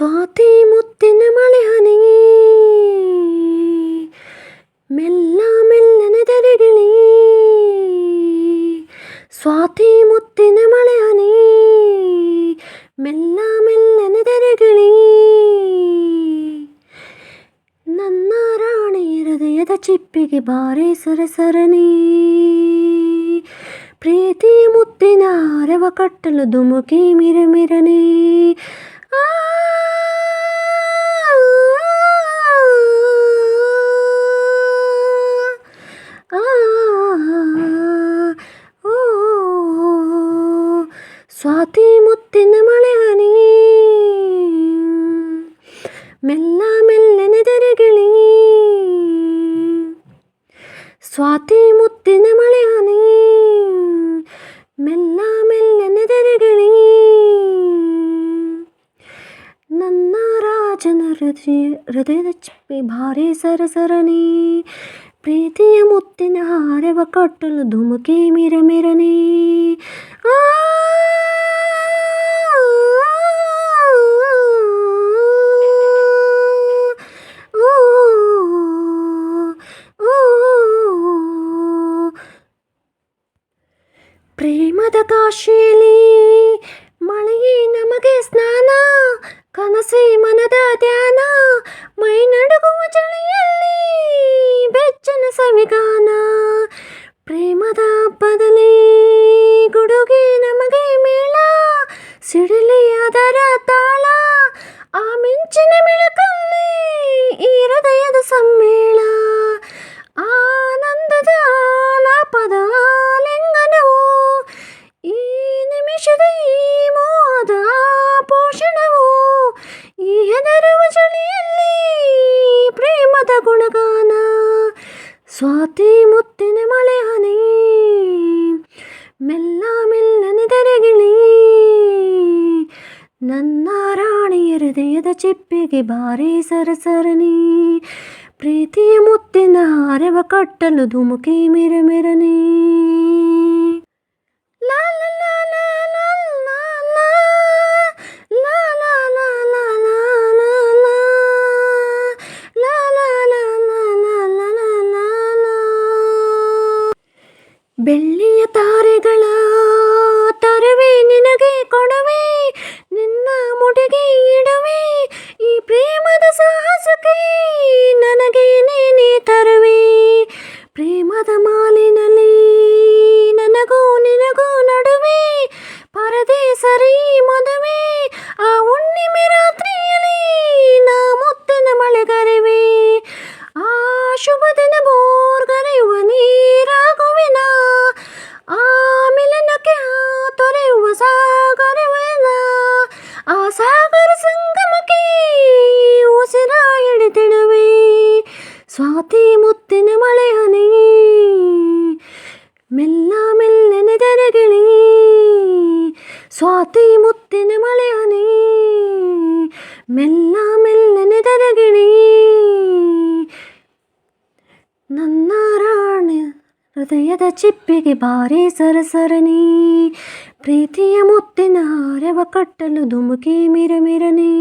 ഫാത്തിമുത്തിന് മലഹനേ മെല്ല മെല്ലനെ തരകളേ സ്വാതിമുത്തിന് മലഹനേ മെല്ല മെല്ലനെ തരകളേ നന്നാറാണ് ഹൃദയത ചിപ്പിക്ക് ഭാരേ സരസരനേ ಪ್ರೀತಿ ಮುತ್ತಿನ ಹರವ ಕಟ್ಟಲು ಧುಮುಕಿ ಮಿರಮಿರನೇ ಆ ಸ್ವಾತಿ ಮುತ್ತಿನ ಮಳೆ ಹನಿ ಮೆಲ್ಲ ಮೆಲ್ಲನೆ ತೆರೆಗಿಳಿ ನನ್ನ ರಾಜನ ಹೃದಯ ಹೃದಯದ ಚಿಪ್ಪಿ ಭಾರಿ ಸರಸರನಿ ಪ್ರೀತಿಯ ಮುತ್ತಿನ ಹಾರವ ಕಟ್ಟಲು ಧುಮುಕಿ ಮಿರಮಿರನೆ ಆ ಪ್ರೇಮದ ಕಾಶಿಲಿ ಮಳೆಯೇ ನಮಗೆ ಸ್ನಾನ ನನ್ನ ರಾಣಿ ಹೃದಯದ ಚಿಪ್ಪಿಗೆ ಬಾರಿ ಸರಸರನಿ ಪ್ರೀತಿಯ ಮುತ್ತಿನ ಹಾರವ ಕಟ್ಟಲು ಧುಮುಕಿ ಮಿರಮಿರನಿ ಬೆಳ್ಳಿಯ ತಾರೆಗಳ ತರವೇ ನಿನಗೆ ಕೊಡ పూటకి ఇయ్యడమే സ്വാതി മുത്തിന് മലയാനേ മെല്ല മെല്ലനെ തരകിണേ നന്നാറാണ് ഹൃദയത ಚಿಪ್ಪಿಗೆ ಬಾರಿ ಸರಸರನೆ ಪ್ರೀತಿಯ ಮುತ್ತಿನ ಹಾರವ ಕಟ್ಟಲು ಧುಮುಕಿ ಮಿರಮಿರನೆ